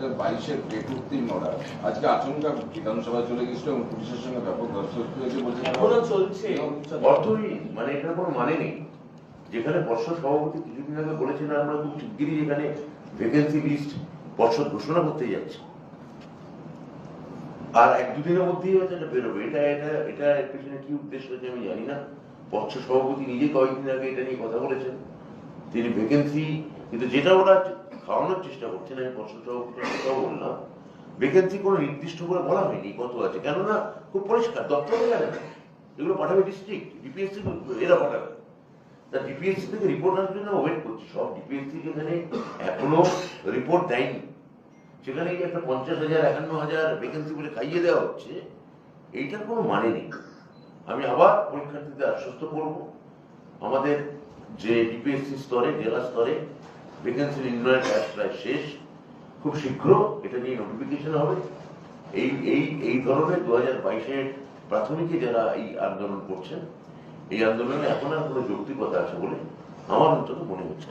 হাজার বাইশের ডেট উত্তীর্ণ ওরা আজকে আচমকা বিধানসভায় চলে গেছিল এবং পুলিশের সঙ্গে ব্যাপক ধস্তাধস্তি হয়েছে বলছে এখনও চলছে। অর্থহীন মানে এটার কোনো মানে নেই। যেখানে পর্ষদ সভাপতি কিছুদিন আগে বলেছেন আমরা খুব শিগগিরই যেখানে ভ্যাকেন্সি লিস্ট পর্ষদ ঘোষণা করতে যাচ্ছে। আর এক দুদিনের মধ্যেই হয়তো এটা বেরোবে। এটা এটা এটা এর পেছনে কি উদ্দেশ্য আছে আমি জানি না। পর্ষদ সভাপতি নিজে কয়েকদিন আগে এটা নিয়ে কথা বলেছেন। তিনি ভ্যাকেন্সি কিন্তু যেটা ওরা খাওয়ানোর চেষ্টা করছেন, আমি কথাও বললাম। ভ্যাকেন্সি কোনো নির্দিষ্ট করে বলা হয়নি, কত আছে? কেননা খুব পরিষ্কার, দপ্তরে এগুলো পাঠাবে ডিস্ট্রিক্ট ডিপিএসসি এরা পাঠাবে। তা ডিপিএসসি থেকে রিপোর্ট আসবে জন্য ওয়েট করছি। সব ডিপিএসসি যেখানে এখনও রিপোর্ট দেয়নি। সেখানে একটা পঞ্চাশ হাজার, একান্ন হাজার ভ্যাকেন্সি বলে খাইয়ে দেওয়া হচ্ছে, এইটার কোনো মানে নেই। আমি আবার পরীক্ষার্থীদের আশ্বস্ত করব। আমাদের যে ডিপিএসসি স্তরে, জেলা স্তরে ভ্যাকেন্সি নির্ণয়ের কাজ প্রায় শেষ। খুব শীঘ্র এটা নিয়ে নোটিফিকেশন হবে। এই এই এই ধরনের দু হাজার বাইশের প্রাথমিকে যারা এই আন্দোলন করছেন, এই আন্দোলনে এখন আর কোনো যৌক্তিকতা আছে বলে আমার অন্তত মনে হচ্ছে